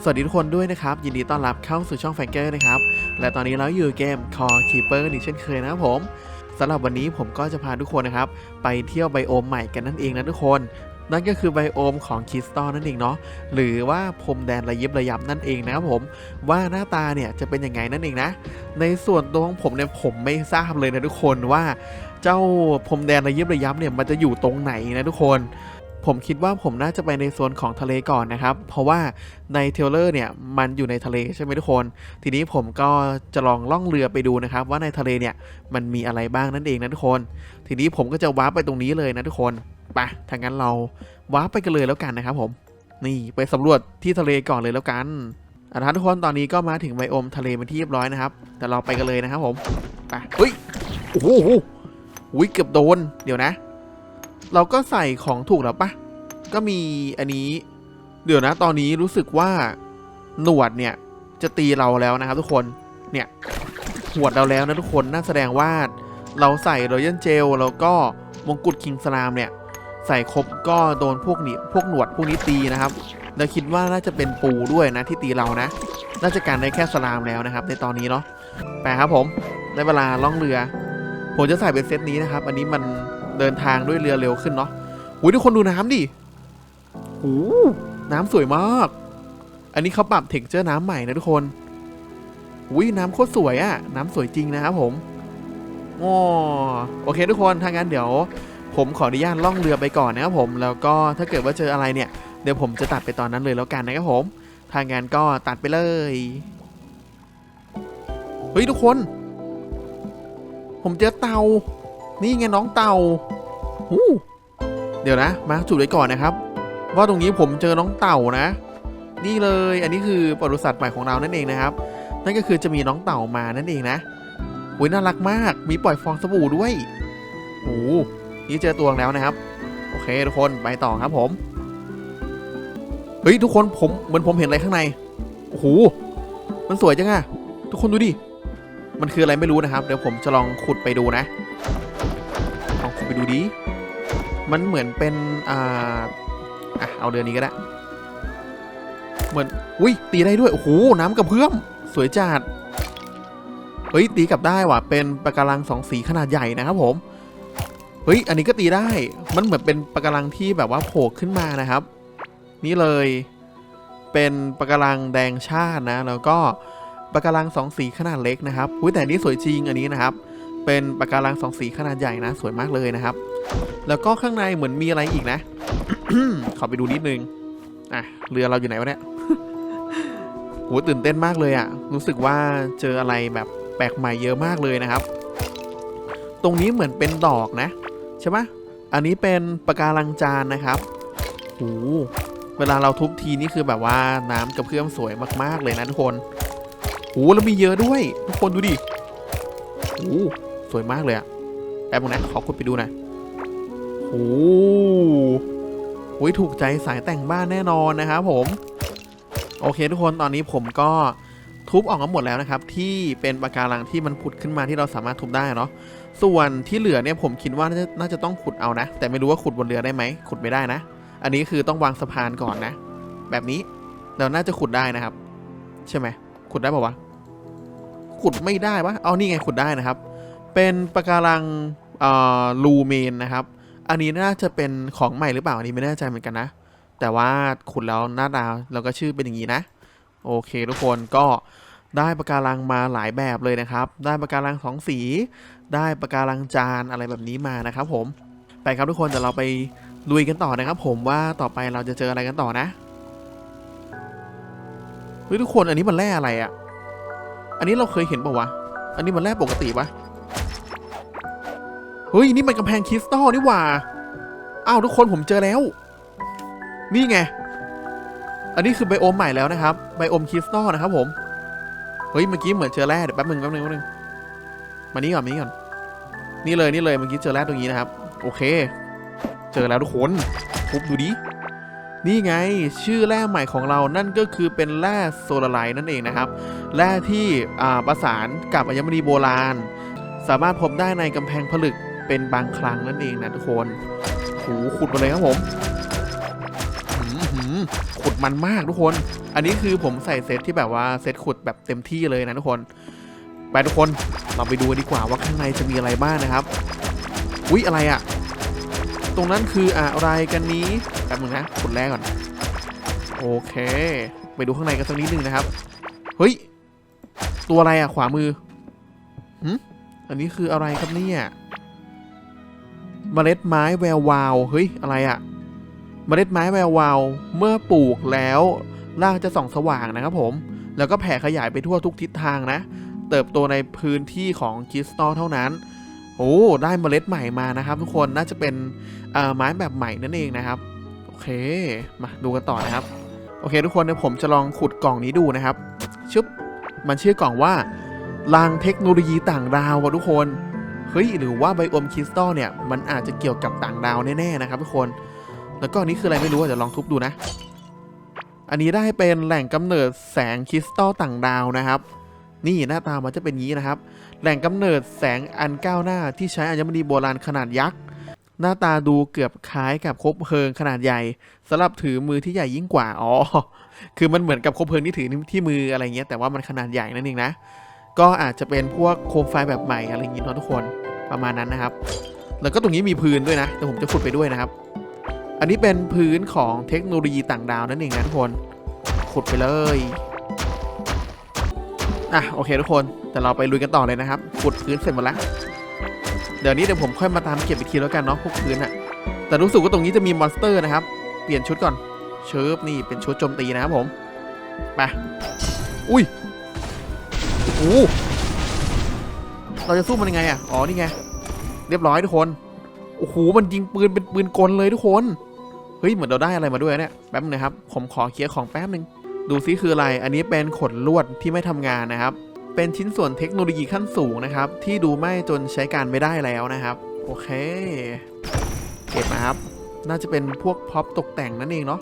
สวัสดีทุกคนด้วยนะครับ ยินดีต้อนรับเข้าสู่ช่องแฟงเกอร์นะครับ และตอนนี้เราอยู่เกม Core Keeper อีกเช่นเคยนะครับผมสำหรับวันนี้ผมก็จะพาทุกคนนะครับ ไปเที่ยวไบโอมใหม่กันนั่นเองนะทุกคน นั่นก็คือไบโอมของคิสตัลนั่นเองเนาะหรือว่าพรมแดนระยิบระยับนั่นเองนะครับผม ว่าหน้าตาเนี่ยจะเป็นยังไงนั่นเองนะ ในส่วนตัวของผมเนี่ยผมไม่ทราบเลยนะทุกคนว่า เจ้าพรมแดนระยิบระยับเนี่ยมันจะอยู่ตรงไหนนะทุกคน ผมคิดว่าผมน่าจะไปในโซนของทะเลก่อนนะครับ เพราะว่าในเทลเลอร์เนี่ยมันอยู่ในทะเลใช่ไหมทุกคน ทีนี้ผมก็จะลองล่องเรือไปดูนะครับ ว่าในทะเลเนี่ยมันมีอะไรบ้างนั่นเองนะทุกคน ทีนี้ผมก็จะวาร์ปไปตรงนี้เลยนะทุกคนไปถ้างั้นเราวาร์ปไปกันเลยแล้วกันนะครับผม นี่ไปสำรวจที่ทะเลก่อนเลยแล้วกันอะท่าทุกคนตอนนี้ก็มาถึงไบโอมทะเลเป็นที่เรียบร้อยนะครับ แต่เราไปกันเลยนะครับผมไปเฮ้ยโอ้โหอุ้ยเกือบโดนเดี๋ยวนะ เราก็ใส่ของถูกแล้วปะก็มีอันนี้ เดี๋ยวนะตอนนี้รู้สึกว่าหนวดเนี่ยจะตีเราแล้วนะครับทุกคนเนี่ยหวดเราแล้วนะทุกคนน่าแสดงว่าเราใส่รอยัลเจลแล้วก็มงกุฎคิงสลามเนี่ย ใส่ครบก็โดนพวกนี้พวกหนวดพวกนี้ตีนะครับแล้วคิดว่าน่าจะเป็นปูด้วยนะที่ตีเรานะ น่าจะการได้แค่สลามแล้วนะครับ ในตอนนี้เนาะไปครับผมได้เวลาล่องเรือ ผมจะใส่เป็นเซตนี้นะครับ อันนี้มัน เดินทางด้วยเรือเร็วขึ้นเนาะอุ้ยทุกคนดูน้ำดิโอ้น้ำสวยมาก อันนี้เขาปรับเท็กเจอร์น้ำใหม่นะทุกคนอุ้ยน้ำโคตรสวยอะน้ำสวยจริงนะครับผมอ๋อโอเคทุกคนถ้างั้นเดี๋ยว ผมขออนุญาตล่องเรือไปก่อนนะครับผมแล้วก็ถ้าเกิดว่าเจออะไรเนี่ยเดี๋ยวผมจะตัดไปตอนนั้นเลยแล้วกันนะครับผมทางงานก็ตัดไปเลย เฮ้ยทุกคน ผมเจอเตา นี่ไงน้องเต่าหูเดี๋ยวนะ มาจุดไว้ก่อนนะครับ ว่าตรงนี้ผมเจอน้องเต่านะ นี่เลย อันนี้คือปศุสัตว์ใหม่ของเรานั่นเองนะครับ นั่นก็คือจะมีน้องเต่ามานั่นเองนะอุ้ยน่ารักมาก มีปล่อยฟองสบู่ด้วยโอ้โหนี่เจอตัวแล้วนะครับ โอเคทุกคนไปต่อครับผม เฮ้ยทุกคนผมเหมือนผมเห็นอะไรข้างใน โอ้โห มันสวยจังอะทุกคนดูดิ มันคืออะไรไม่รู้นะครับ เดี๋ยวผมจะลองขุดไปดูนะ ไปดูดิ มันเหมือนเป็น อ่า อะ เอาเดือนนี้ก็ได้ เหมือน อุ้ย ตีได้ด้วย โอ้โห น้ำกระเพื่อม สวยจัด เฮ้ย ตีกลับได้ว่ะ เป็นปะการังสองสีขนาดใหญ่นะครับผม เฮ้ย อันนี้ก็ตีได้ มันเหมือนเป็นปะการังที่แบบว่าโผล่ขึ้นมานะครับ นี่เลย เป็นปะการังแดงชาตินะ แล้วก็ปะการังสองสีขนาดเล็กนะครับ อุ้ยแต่อันนี้สวยจริงอันนี้นะครับ เป็นปะการังสองสีขนาดใหญ่นะ สวยมากเลยนะครับ แล้วก็ข้างในเหมือนมีอะไรอีกนะ ขอไปดูนิดนึง อะ เรือเราอยู่ไหนวะเนี่ยโหตื่นเต้นมากเลยอะรู้สึกว่าเจออะไรแบบแปลกใหม่เยอะมากเลยนะครับ ตรงนี้เหมือนเป็นดอกนะ ใช่ไหมอันนี้เป็นปะการังจานนะครับโอ้เวลาเราทุบทีนี่คือแบบว่าน้ำกระเพื่อมสวยมากๆเลยนะทุกคนโอ้แล้วมีเยอะด้วย ทุกคนดูดิโอ้ สวยมากเลยอะแป๊บนึงนะ ขอขุดไปดูหน่อยโอ้โหถูกใจสายแต่งบ้านแน่นอนนะครับผม โอเคทุกคนตอนนี้ผมก็ทุบออกมาหมดแล้วนะครับ ที่เป็นปะการังที่มันผุดขึ้นมาที่เราสามารถทุบได้เนาะส่วนที่เหลือเนี่ยผมคิดว่าน่าจะาจะต้องขุดเอานะ แต่ไม่รู้ว่าขุดบนเรือได้ไหมขุดไม่ได้นะ อันนี้คือต้องวางสะพานก่อนนะ แบบนี้เราน่าจะขุดได้นะครับ ใช่ไหมขุดได้ป่าวะขุดไม่ได้ปะเอานี่ไงขุดได้นะครับ เป็นปะการังอ่อลูเมนนะครับ อันนี้น่าจะเป็นของใหม่หรือเปล่า อันนี้ไม่แน่ใจเหมือนกันนะ แต่ว่าขุดแล้วหน้าตาเราก็ชื่อเป็นอย่างนี้นะ โอเคทุกคนก็ได้ปะการังมาหลายแบบเลยนะครับ ได้ปะการังสองสี ได้ปะการังจานอะไรแบบนี้มานะครับ ผม ไปครับทุกคนเดี๋ยวเราไปลุยกันต่อนะครับ ผมว่าต่อไปเราจะเจออะไรกันต่อนะเฮ้ยทุกคนอันนี้มันแร่อะไรอะ่ะ อันนี้เราเคยเห็นป่าวะ อันนี้มันแร่ปกติปะ เฮ้ย นี่มันกำแพงคริสตัลนี่หว่า อ้าวทุกคนผมเจอแล้ว นี่ไง อันนี้คือไบโอมใหม่แล้วนะครับ ไบโอมคริสตัลนะครับผม เฮ้ย เมื่อกี้เหมือนเจอแร่เดี๋ยวแป๊บนึงแป๊บนึงแป๊บนึง มานี่ก่อนมานี่ก่อน นี่เลยนี่เลยเมื่อกี้เจอแร่ตรงนี้นะครับ โอเค เจอแล้วทุกคนทุบดูดิ นี่ไง ชื่อแร่ใหม่ของเรา นั่นก็คือเป็นแร่โซลาไลท์นั่นเองนะครับ แร่ที่ประสานกับอัญมณีโบราณ สามารถพบได้ในกำแพงผลึก เป็นบางครั้งนั่นเองนะทุกคนโหขุดมาเลยครับผมหืมหืมขุดมันมากทุกคน อันนี้คือผมใส่เซตที่แบบว่าเซตขุดแบบเต็มที่เลยนะทุกคนไปทุกคนเราไปดูดีกว่าว่าข้างในจะมีอะไรบ้างนะครับอุ๊ยอะไรอะตรงนั้นคืออะไรกันนี้แป๊บนึงนะขุดแรกก่อน โอเค ไปดูข้างในกันสักนิดนึงนะครับ เฮ้ย ตัวอะไรอะขวามือหืมอันนี้คืออะไรครับเนี่ย เมล็ดไม้แวววาว เฮ้ย อะไรอะเมล็ดไม้แวววาว เมื่อปลูกแล้วรากจะส่องสว่างนะครับผม แล้วก็แผ่ขยายไปทั่วทุกทิศทางนะ เติบโตในพื้นที่ของคริสตัลเท่านั้น โอ้ ได้เมล็ดใหม่มานะครับ ทุกคน น่าจะเป็นอ่อไม้แบบใหม่นั่นเองนะครับ โอเค มาดูกันต่อนะครับ โอเค ทุกคนเดี๋ยวผมจะลองขุดกล่องนี้ดูนะครับ ชึบ มันชื่อกล่องว่า รางเทคโนโลยีต่างดาวว่ะทุกคน เฮ้ยหรือว่าไบโอมคริสตัลเนี่ยมันอาจจะเกี่ยวกับต่างดาวแน่ๆนะครับทุกคน แล้วก็อันนี้คืออะไรไม่รู้อะเดี๋ยวลองทุบดูนะ อันนี้ได้เป็นแหล่งกำเนิดแสงคริสตัลต่างดาวนะครับ นี่หน้าตามันจะเป็นงนี้นะครับ แหล่งกำเนิดแสงอันก้าวหน้าที่ใช้อัญมณีโบราณขนาดยักษ์หน้าตาดูเกือบคล้ายกับคบเพลิงขนาดใหญ่สำหรับถือมือที่ใหญ่ยิ่งกว่าอ๋อคือมันเหมือนกับคบเพลิงที่ถือที่มืออะไรเงี้ยแต่ว่ามันขนาดใหญ่นั่นเองนะก็อาจจะเป็นพวกโคมไฟแบบใหม่อะไรอย่างงี้เนาะทุกคน ประมาณนั้นนะครับ แล้วก็ตรงนี้มีพื้นด้วยนะแต่ผมจะขุดไปด้วยนะครับ อันนี้เป็นพื้นของเทคโนโลยีต่างดาวนั่นเองนะทุกคนขุดไปเลยอะโอเคทุกคนแต่เราไปลุยกันต่อเลยนะครับขุดพื้นเสร็จหมดแล้วเดี๋ยวนี้เดี๋ยวผมค่อยมาตามเก็บอีกทีแล้วกันเนาะพวกพื้นอะแต่รู้สึกว่าตรงนี้จะมีมอนสเตอร์นะครับ เปลี่ยนชุดก่อนเชิฟนี่เป็นชุดโจมตีนะครับผมไปอุ้ยโอ้ เราจะสู้มันยังไงอะ อ๋อ นี่ไง เรียบร้อยทุกคน โอ้โห มันยิงปืนเป็นปืนกลเลยทุกคน เฮ้ย เหมือนเราได้อะไรมาด้วยเนี่ย แป๊บนึงนะครับ ผมขอเคลียร์ของแป๊บนึง ดูซิคืออะไร อันนี้เป็นขนลวดที่ไม่ทำงานนะครับ เป็นชิ้นส่วนเทคโนโลยีขั้นสูงนะครับ ที่ดูไม่จนใช้การไม่ได้แล้วนะครับ โอเค เก็บมาครับ น่าจะเป็นพวกพ็อปตกแต่งนั่นเองเนาะ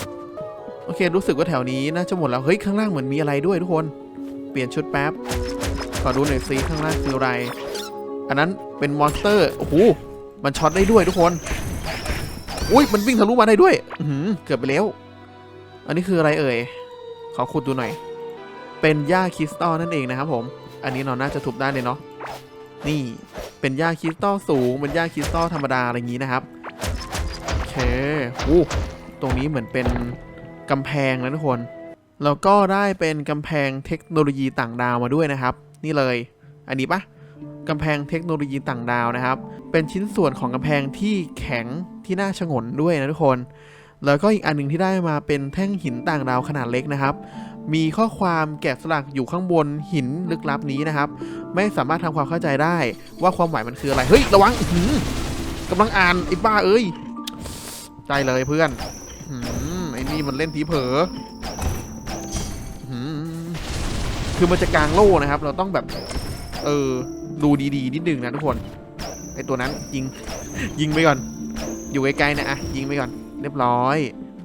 โอเค รู้สึกว่าแถวนี้น่าจะหมดแล้ว เฮ้ย ข้างล่างเหมือนมีอะไรด้วยทุกคน เปลี่ยนชุดแป๊บขอดูหน่อยซิข้างล่างคืออะไร อันนั้นเป็นมอนสเตอร์โอ้โหมันช็อตได้ด้วยทุกคนอุ้ยมันวิ่งทะลุมาได้ด้วยอืเกือบไปแล้ว อันนี้คืออะไรเอ่ยขอขุดดูหน่อย เป็นหญ้าคริสตัลนั่นเองนะครับผม อันนี้เราน่าจะทุบได้เลยเนาะนี่เป็นหญ้าคริสตัลสูงเป็นหญ้าคริสตัลธรรมดาอะไรอย่างนี้นะครับโอเคอู้ตรงนี้เหมือนเป็นกำแพงนะทุกคนแล้วก็ได้เป็นกำแพงเทคโนโลยีต่างดาวมาด้วยนะครับ นี่เลย อันนี้ปะ กำแพงเทคโนโลยีต่างดาวนะครับ เป็นชิ้นส่วนของกำแพงที่แข็งที่น่าชงนด้วยนะทุกคน แล้วก็อีกอันหนึ่งที่ได้มาเป็นแท่งหินต่างดาวขนาดเล็กนะครับ มีข้อความแกะสลักอยู่ข้างบนหินลึกลับนี้นะครับ ไม่สามารถทำความเข้าใจได้ว่าความหมายมันคืออะไร เฮ้ยระวังอื้อหือกำลังอ่านไอ้บ้าเอ้ยใจเลยเพื่อนอไอ้นี่มันเล่นผีเผลอคือมันจะกลางโล่นะครับ เราต้องแบบ เออ ดูดีๆนิดนึงนะทุกคนไอตัวนั้นยิงยิงไปก่อน อยู่ไกลๆนะอะยิงไปก่อน เรียบร้อย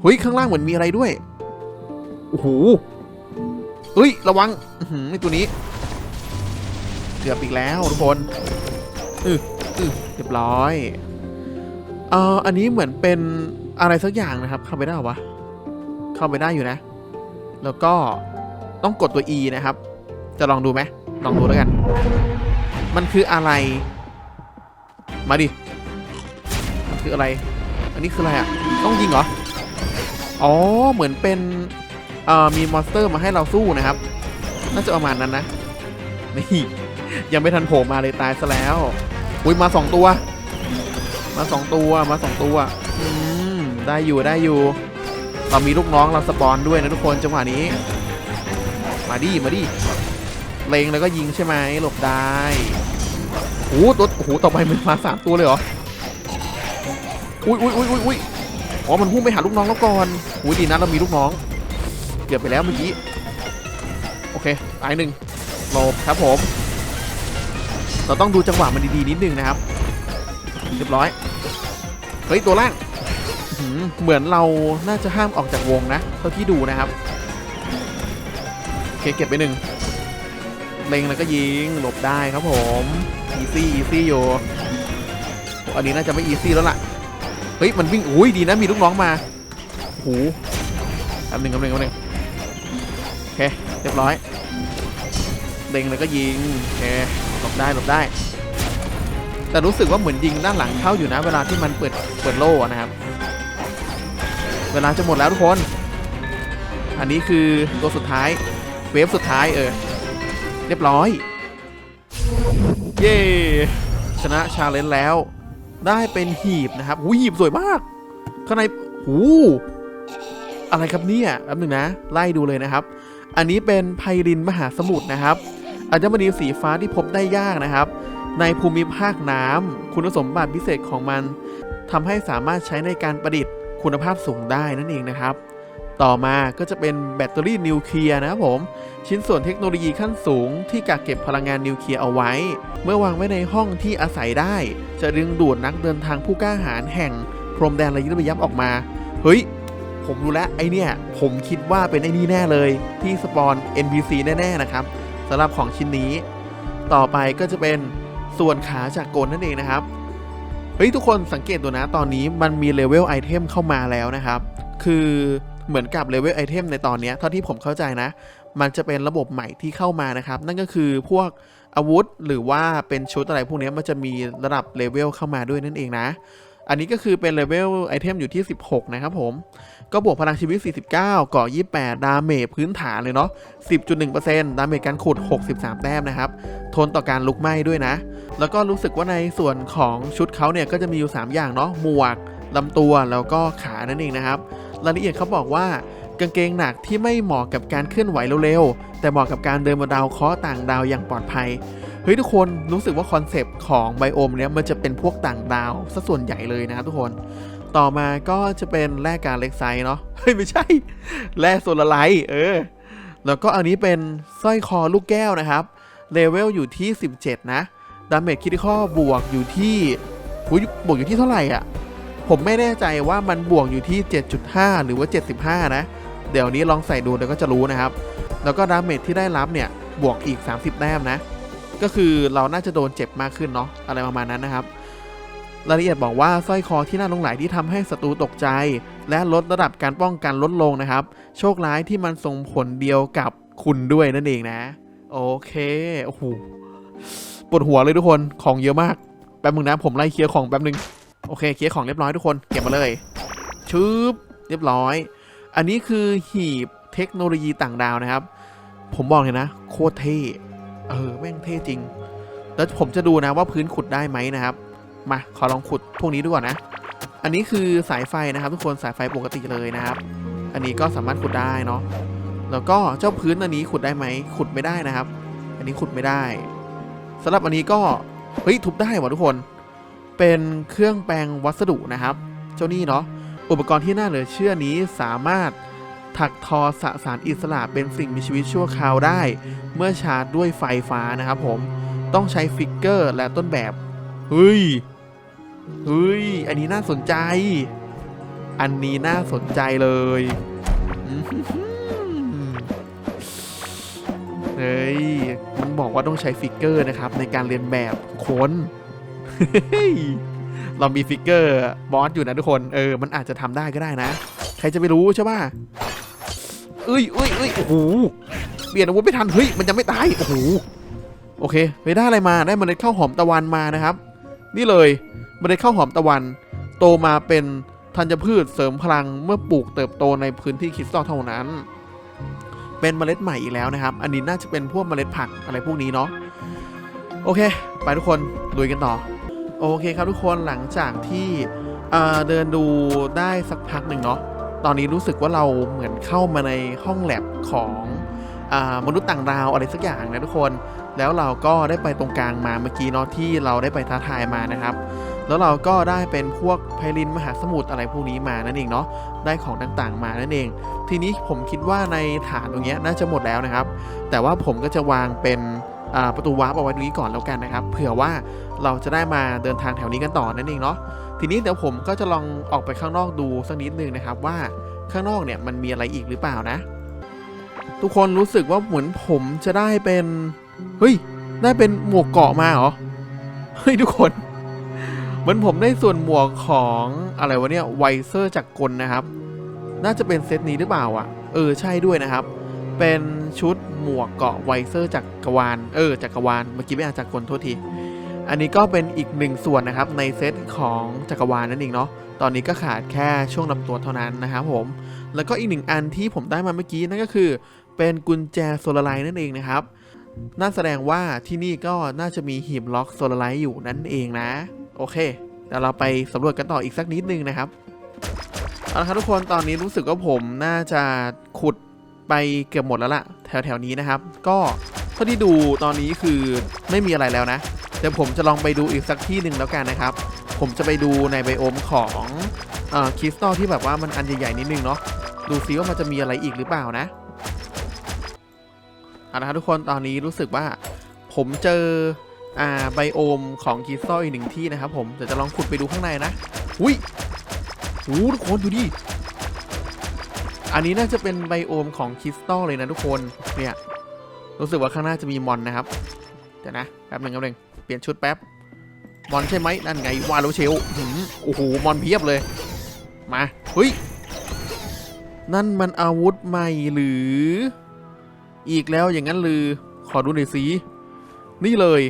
เฮ้ยข้างล่างเหมือนมีอะไรด้วยโอ้โหเฮ้ยระวังอืไอตัวนี้เกือบอีกแล้วทุกคนอืออือเรียบร้อยเอ่ออันนี้เหมือนเป็นอะไรสักอย่างนะครับ เข้าไปได้หรอวะเข้าไปได้อยู่นะ แล้วก็ต้องกดตัว E นะครับ จะลองดูไหมลองดูแล้วกัน มันคืออะไร มาดิ มันคืออะไร อันนี้คืออะไรอะ ต้องยิงเหรอ อ๋อ เหมือนเป็นเอ่อมีมอนสเตอร์มาให้เราสู้นะครับ น่าจะประมาณนั้นนะ นี่ ยังไม่ทันโผล่มาเลยตายซะแล้ว อุ้ยมาสองตัว มาสองตัวมาสองตัว อืม ได้อยู่ได้อยู่ เรามีลูกน้องเราสปอนด้วยนะทุกคนจังหวะนี้ มาดิมาดิเลงแล้วก็ยิงใช่ไหมหลบได้ โอ้ตัวโอ้โหต่อไปมันมาสามตัวเลยเหรอ อุ้ยอุ้ยอุ้ยอุ้ยอุ้ยอ๋อ มันพุ่งไปหาลูกน้องแล้วก่อนอุ้ยดีนะเรามีลูกน้อง เกือบไปแล้วเมื่อกี้ โอเคตายหนึ่งหลบครับผม เราต้องดูจังหวะมันดีๆนิดนึงนะครับ เรียบร้อย เฮ้ย ตัวล่าง เหมือนเราน่าจะห้ามออกจากวงนะ เท่าที่ดูนะครับ โอเค เก็บไปหนึ่งเล็งแล้วก็ยิง หลบได้ครับผม อีซี่อีซี่อยู่อันนี้น่าจะไม่อีซี่แล้วล่ะ เฮ้ย มันวิ่งอุ้ยดีนะมีลูกน้องมาโอ้โหบหนึ่งแป๊บหนึ่งแป๊บหนึ่งโอเค เรียบร้อยเล็งแล้วก็ยิงโอเคหลบได้หลบได้ แต่รู้สึกว่าเหมือนยิงด้านหลังเข้าอยู่นะ เวลาที่มันเปิดเปิดโล่นะครับ เวลาจะหมดแล้วทุกคน อันนี้คือตัวสุดท้าย เวฟสุดท้ายเออ เรียบร้อย เย้ชนะชาเลนจ์แล้ว ได้เป็นหีบนะครับหูหีบสวยมาก ข้างในหูอะไรครับเนี่ยแป๊บหนึงนะ ไล่ดูเลยนะครับ อันนี้เป็นไพรินมหาสมุทรนะครับอัญมณีสีฟ้าที่พบได้ยากนะครับ ในภูมิภาคน้ำคุณสมบัติพิเศษของมันทำให้สามารถใช้ในการประดิษฐ์คุณภาพสูงได้นั่นเองนะครับ ต่อมาก็จะเป็นแบตเตอรี่นิวเคลียร์นะครับผม ชิ้นส่วนเทคโนโลยีขั้นสูงที่กักเก็บพลังงานนิวเคลียร์เอาไว้ เมื่อวางไว้ในห้องที่อาศัยได้ จะดึงดูดนักเดินทางผู้กล้าหาญแห่ง พรมแดนระยิบระยับออกมา เฮ้ย ผมรู้แล้วไอเนี่ย ผมคิดว่าเป็นไอนี่แน่เลย ที่สปอน NPC แน่ๆนะครับสำหรับของชิ้นนี้ ต่อไปก็จะเป็นส่วนขาจากโกลนั่นเองนะครับเฮ้ยทุกคนสังเกตดูนะตอนนี้มันมีเลเวลไอเทมเข้ามาแล้วนะครับ คือ เหมือนกับเลเวลไอเทมในตอนนี้เท่าที่ผมเข้าใจนะ มันจะเป็นระบบใหม่ที่เข้ามานะครับ นั่นก็คือพวกอาวุธหรือว่าเป็นชุดอะไรพวกนี้มันจะมีระดับเลเวลเข้ามาด้วยนั่นเองนะ อันนี้ก็คือเป็นเลเวลไอเทมอยู่ที่ 16 นะครับผม ก็บวกพลังชีวิต 49กาะ28 ดาเมจพื้นฐานเลยเนาะ 10.1%ดาเมจการขุด 63 แต้มนะครับ ทนต่อการลุกไหม้ด้วยนะ แล้วก็รู้สึกว่าในส่วนของชุดเขาเนี่ยก็จะมีอยู่ 3 อย่างเนาะ หมวกลำตัวแล้วก็ขานั่นเองนะครับ รายละเอียดเขาบอกว่ากางเกงหนักที่ไม่เหมาะกับการเคลื่อนไหวเร็วๆ แต่เหมาะกับการเดินบนดาวเคราะห์ต่างดาวอย่างปลอดภัย เฮ้ยทุกคนรู้สึกว่าคอนเซปต์ของไบโอมเนี้ยมันจะเป็นพวกต่างดาวซะส่วนใหญ่เลยนะครับทุกคน ต่อมาก็จะเป็นแร่การเล็กไซเนาะ เฮ้ย ไม่ใช่ แร่โซลาไลท์เออ แล้วก็อันนี้เป็นสร้อยคอลูกแก้วนะครับ เลเวลอยู่ที่ 17 นะ ดาเมจคิดข้อบวกอยู่ที่บวกอยู่ที่เท่าไหร่อะ ผมไม่แน่ใจว่ามันบวกอยู่ที่ 7.5 หรือว่า 75 นะ เดี๋ยวนี้ลองใส่ดูเดี๋ยวก็จะรู้นะครับ แล้วก็ดาเมจที่ได้รับเนี่ยบวกอีก 30 แต้มนะ ก็คือเราน่าจะโดนเจ็บมากขึ้นเนาะอะไรประมาณนั้นนะครับรายละเอียดบอกว่าสร้อยคอที่น่าหลงไหลที่ทำให้ศัตรูตกใจ และลดระดับการป้องกันลดลงนะครับ โชคร้ายที่มันส่งผลเดียวกับคุณด้วยนั่นเองนะ โอเคโอ้โหปวดหัวเลยทุกคนของเยอะมาก แป๊บนึงนะผมไล่เคลียร์ของแป๊บนึง โอเคเคลียร์ของเรียบร้อยทุกคนเก็บมาเลยชืบเรียบร้อย อันนี้คือหีบเทคโนโลยีต่างดาวนะครับ ผมบอกเลยนะ โคตรเท่เออแม่งเท่จริง แล้วผมจะดูนะว่าพื้นขุดได้ไหมนะครับ มาขอลองขุดพวกนี้ดูก่อนนะ อันนี้คือสายไฟนะครับ ทุกคนสายไฟปกติเลยนะครับ อันนี้ก็สามารถขุดได้เนาะแล้วก็เจ้าพื้นอันนี้ขุดได้ไหมขุดไม่ได้นะครับ อันนี้ขุดไม่ได้สำหรับอันนี้ก็เฮ้ยทุบได้ว่ะทุกคน เป็นเครื่องแปลงวัสดุนะครับ เจ้านี่เนาะอุปกรณ์ที่น่าเหลือเชื่อนี้สามารถถักทอสสารอิสระเป็นสิ่งมีชีวิตชั่วคราวได้ เมื่อชาร์จด้วยไฟฟ้านะครับผมต้องใช้ฟิกเกอร์และต้นแบบเฮ้ยเฮ้ยอันนี้น่าสนใจ อันนี้น่าสนใจเลยเฮ้ยมันบอกว่าต้องใช้ฟิกเกอร์นะครับในการเรียนแบบคน เรามีฟิกเกอร์บอสอยู่นะทุกคน เออ มันอาจจะทำได้ก็ได้นะ ใครจะไปรู้ใช่ป่ะเอ้ยเอ้ยเอ้ยโอ้โห เปลี่ยนอาวุธไม่ทัน เฮ้ย มันยังไม่ตาย โอ้โห โอเค ไปได้อะไรมา ได้เมล็ดข้าวหอมตะวันมานะครับ นี่เลย เมล็ดข้าวหอมตะวัน โตมาเป็นธัญพืชเสริมพลังเมื่อปลูกเติบโตในพื้นที่คริสตัลเท่านั้น เป็นเมล็ดใหม่อีกแล้วนะครับ อันนี้น่าจะเป็นพวกเมล็ดผักอะไรพวกนี้เนาะ โอเค ไปทุกคนลุยกันต่อ โอเคครับทุกคนหลังจากที่เดินดูได้สักพักหนึ่งเนาะตอนนี้รู้สึกว่าเราเหมือนเข้ามาในห้องแลบของอมนุษย์ต่างดาวอะไรสักอย่างนะทุกคน แล้วเราก็ได้ไปตรงกลางมาเมื่อกี้เนาะที่เราได้ไปท้าทายมานะครับ แล้วเราก็ได้เป็นพวกไพลินมหาสมุทรอะไรพวกนี้มานั่นเองเนาะได้ของต่างๆมานั่นเอง ทีนี้ผมคิดว่าในฐานตรงเนี้ยน่าจะหมดแล้วนะครับ แต่ว่าผมก็จะวางเป็น ประตูวาร์ปเอาไว้ตรงนี้ก่อนแล้วกันนะครับ เผื่อว่าเราจะได้มาเดินทางแถวนี้กันต่อนั่นเองเนาะทีนี้เดี๋ยวผมก็จะลองออกไปข้างนอกดูสักนิดนึงนะครับว่าข้างนอกเนี่ยมันมีอะไรอีกหรือเปล่านะ ทุกคนรู้สึกว่าเหมือนผมจะได้เป็นเฮ้ยได้เป็นหมวกเกาะมาเหรอเฮ้ยทุกคนเหมือนผมได้ส่วนหมวกของอะไรวะเนี่ยไวเซอร์จากกลนะครับ น่าจะเป็นเซตนี้หรือเปล่าอะ เออใช่ด้วยนะครับ เป็นชุดหมวกเกาะไวเซอร์จากกรวาลเออจากกรวาลเมื่อกี้ไม่อ่านจากคนโทษที อันนี้ก็เป็นอีกหนึ่งส่วนนะครับในเซตของจักรวาลนั่นเองเนาะตอนนี้ก็ขาดแค่ช่วงลำตัวเท่านั้นนะครับผมแล้วก็อีกหนึ่งอันที่ผมได้มาเมื่อกี้นั่นก็คือ เป็นกุญแจโซลาไลท์นั่นเองนะครับนั่นแสดงว่าที่นี่ก็น่าจะมีหีบล็อกโซลาไลท์อยู่นั่นเองนะ โอเคเดี๋ยวเราไปสำรวจกันต่ออีกสักนิดนึงนะครับเอาละครับทุกคนตอนนี้รู้สึกว่าผมน่าจะขุด ไปเกือบหมดแล้วล่ะ แถวๆนี้นะครับ ก็เท่าที่ดูตอนนี้คือไม่มีอะไรแล้วนะเดี๋ยวผมจะลองไปดูอีกสักที่หนึ่งแล้วกันนะครับ ผมจะไปดูในไบโอมของอคริสตัลที่แบบว่ามันอันใหญ่ๆนิดนึงเนาะดูซิว่ามันจะมีอะไรอีกหรือเปล่านะเอาละครับทุกคนตอนนี้รู้สึกว่าผมเจออ่าไบโอมของคริสตัลอีกหนึ่งที่นะครับผมเดี๋ยวจะลองขุดไปดูข้างในนะอุ้ยโอ้ทุกคนดูดิ อันนี้น่าจะเป็นไบโอมของคริสตัลเลยนะทุกคน เนี่ย รู้สึกว่าข้างหน้าจะมีมอนนะครับ เดี๋ยวนะแป๊บหนึ่งแป๊บหนึ่งเปลี่ยนชุดแป๊บ มอนใช่ไหมนั่นไงวาโลเชลหืมโอ้โห มอนเพียบเลย มาเฮ้ย นั่นมันอาวุธใหม่หรือ อีกแล้วอย่างนั้นหรือ ขอดูหน่อยสิ นี่เลย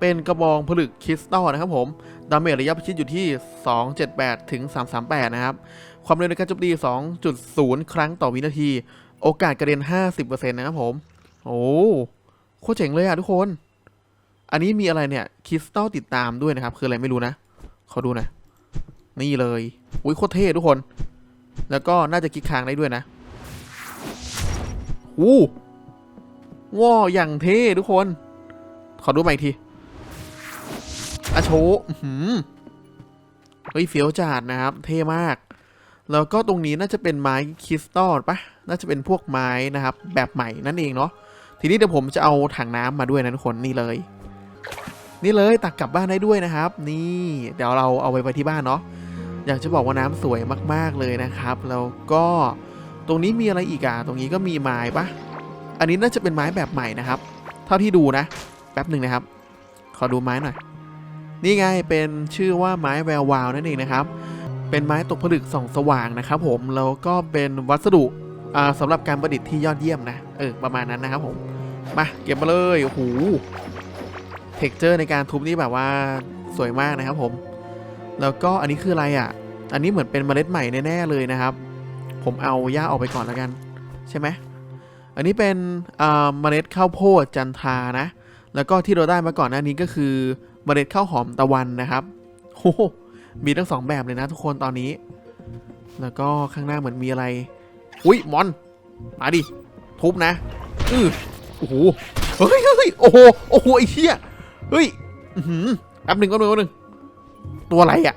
เป็นกระบองผลึกคริสตัลนะครับผม ดาเมจระยะประชิดอยู่ที่ 278 ถึง 338 นะครับ ความเร็วในการโจมตี 2.0 ครั้งต่อวินาที โอกาสกระเด็น 50%นะครับผม โอ้โคตรเจ๋งเลยอะทุกคน อันนี้มีอะไรเนี่ยคริสตัลติดตามด้วยนะครับ คืออะไรไม่รู้นะ ขอดูหน่อยนี่เลยอุ้ยโคตรเท่ทุกคน แล้วก็น่าจะคลิกค้างได้ด้วยนะอู้ว้าวอย่างเท่ทุกคน ขอดูใหม่อีกทีอะโชว์อื้อหือเฮ้ยเฟี้ยวจัดนะครับ เท่มาก แล้วก็ตรงนี้น่าจะเป็นไม้คริสตัลปะน่าจะเป็นพวกไม้นะครับ แบบใหม่นั่นเองเนาะทีนี้เดี๋ยวผมจะเอาถังน้ำมาด้วยนะทุกคนนี่เลย นี่เลยตักกลับบ้านได้ด้วยนะครับ นี่เดี๋ยวเราเอาไว้ไว้ที่บ้านเนาะอยากจะบอกว่าน้ำสวยมากๆเลยนะครับ แล้วก็ตรงนี้มีอะไรอีกอะตรงนี้ก็มีไม้ปะอันนี้น่าจะเป็นไม้แบบใหม่นะครับ เท่าที่ดูนะ แป๊บหนึ่งนะครับ ขอดูไม้หน่อย นี่ไงเป็นชื่อว่าไม้แวววาวนั่นเองนะครับ เป็นไม้ตกผลึกส่องสว่างนะครับผม แล้วก็เป็นวัสดุอ่าสำหรับการประดิษฐ์ที่ยอดเยี่ยมนะ เออ ประมาณนั้นนะครับผม มา เก็บมาเลยโอ้โหเท็กเจอร์ในการทุบนี่แบบว่าสวยมากนะครับผม แล้วก็อันนี้คืออะไรอะ อันนี้เหมือนเป็นเมล็ดใหม่แน่ๆเลยนะครับ ผมเอาหญ้าออกไปก่อนแล้วกัน ใช่ไหม อันนี้เป็นเมล็ดข้าวโพดจันทรานะ แล้วก็ที่เราได้มาก่อนหน้านี้ก็คือเมล็ดข้าวหอมตะวันนะครับโอ้โห มีทั้งสองแบบเลยนะทุกคนตอนนี้ แล้วก็ข้างหน้าเหมือนมีอะไร อุ้ยมอน มาดิ ทุบนะ อือโอ้โห เฮ้ยเฮ้ยโอ้โห โอ้โห ไอ้เหี้ย เฮ้ย อื้อหือแป๊บหนึ่งก็หนึ่งก็หนึ่ง ตัวอะไรอะ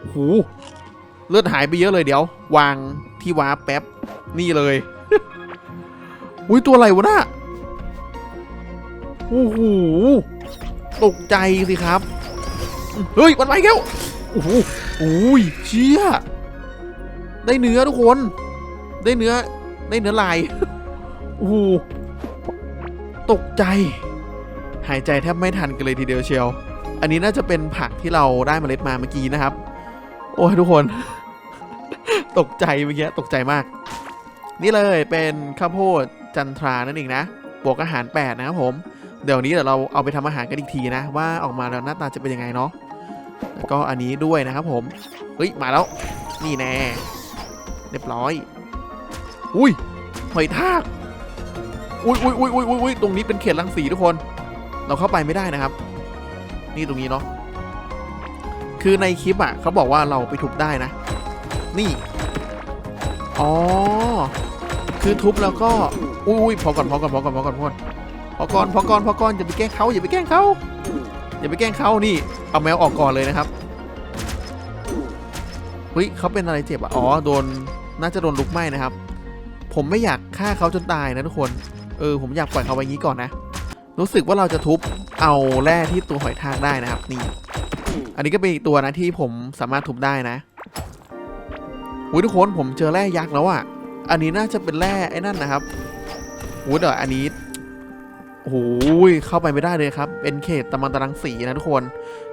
โอ้โห เลือดหายไปเยอะเลยเดี๋ยว วางที่วาร์ปแป๊บ นี่เลย อุ้ยตัวอะไรวะน่ะโอ้โห ตกใจสิครับ เฮ้ย มันไปแล้ว โอ้โหโอ้ยเชี่ยได้เนื้อทุกคน ได้เนื้อ ได้เนื้อลาย โอ้โหตกใจ หายใจแทบไม่ทันกันเลยทีเดียวเชียว อันนี้น่าจะเป็นผักที่เราได้เมล็ดมาเมื่อกี้นะครับ โอ้ยทุกคน ตกใจเมื่อกี้ตกใจมาก นี่เลยเป็นข้าวโพดจันทรานั่นเองนะ บวกอาหาร 8 นะครับผม เดี๋ยวนี้เดี๋ยวเราเอาไปทำอาหารกันอีกทีนะ ว่าออกมาแล้วหน้าตาจะเป็นยังไงเนาะ แล้วก็อันนี้ด้วยนะครับผม เฮ้ย มาแล้ว นี่แน่ เรียบร้อย อุ้ยหอยทาก อุ้ยอุ้ยอุ้ยอุ้ยอุ้ยตรงนี้เป็นเขตรังสีทุกคน เราเข้าไปไม่ได้นะครับ นี่ตรงนี้เนาะ คือในคลิปอะเขาบอกว่าเราไปทุบได้นะ นี่ อ๋อ คือทุบแล้วก็ อุ้ยอุ้ยพอก่อนพอก่อนพอก่อนพอก่อนพอก่อนพอก่อนพอก่อนอย่าไปแกล้งเขาอย่าไปแกล้งเขา อย่าไปแกล้งเขานี่เอาแมวออกก่อนเลยนะครับเฮ้ยเขาเป็นอะไรเจ็บอะอ๋อโดนน่าจะโดนลุกไหม้นะครับ ผมไม่อยากฆ่าเขาจนตายนะทุกคนเออผมอยากปล่อยเขาไว้งี้ก่อนนะ รู้สึกว่าเราจะทุบเอาแร่ที่ตัวหอยทากได้นะครับ นี่ อันนี้ก็เป็นอีกตัวนะที่ผมสามารถทุบได้นะอุ้ยทุกคนผมเจอแร่ยักษ์แล้วอะ อันนี้น่าจะเป็นแร่ไอ้นั่นนะครับโอ้ยเดี๋ยวอันนี้ โอ้ยเข้าไปไม่ได้เลยครับ เป็นเขตตะมันตะรังสีนะทุกคน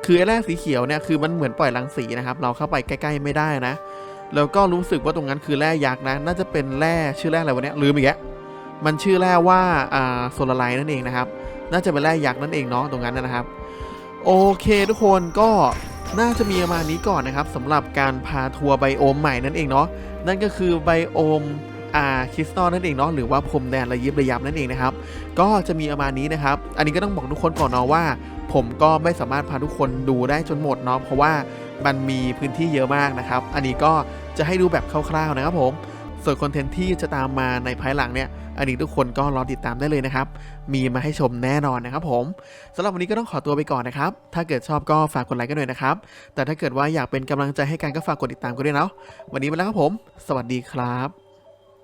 คือไอ้แร่สีเขียวเนี่ยคือมันเหมือนปล่อยรังสีนะครับ เราเข้าไปใกล้ๆไม่ได้นะ แล้วก็รู้สึกว่าตรงนั้นคือแร่ยักษ์นะ น่าจะเป็นแร่ชื่อแร่อะไรวะเนี่ยลืมอีกแล้วมันชื่อแร่ว่าอ่าโซลาไลนั่นเองนะครับ น่าจะเป็นแร่ยักษ์นั่นเองเนาะตรงนั้นนะครับ โอเคทุกคนก็น่าจะมีประมาณนี้ก่อนนะครับสำหรับการพาทัวร์ไบโอมใหม่นั่นเองเนาะ นั่นก็คือไบโอม อ่าคริสตัลนั่นเองเนาะหรือว่าพรมแดนระยิบระยับนั่นเองนะครับ ก็จะมีประมาณนี้นะครับ อันนี้ก็ต้องบอกทุกคนก่อนเนาะว่า ผมก็ไม่สามารถพาทุกคนดูได้จนหมดเนาะเพราะว่ามันมีพื้นที่เยอะมากนะครับ อันนี้ก็จะให้ดูแบบคร่าวๆนะครับผมส่วนคอนเทนต์ที่จะตามมาในภายหลังเนี่ย อันนี้ทุกคนก็รอติดตามได้เลยนะครับ มีมาให้ชมแน่นอนนะครับผมสำหรับวันนี้ก็ต้องขอตัวไปก่อนนะครับ ถ้าเกิดชอบก็ฝากกดไลค์กันด้วยนะครับ แต่ถ้าเกิดว่าอยากเป็นกำลังใจให้กันก็ฝากกดติดตามกันด้วยเนาะ วันนี้ไปแล้วครับผม สวัสดีครับ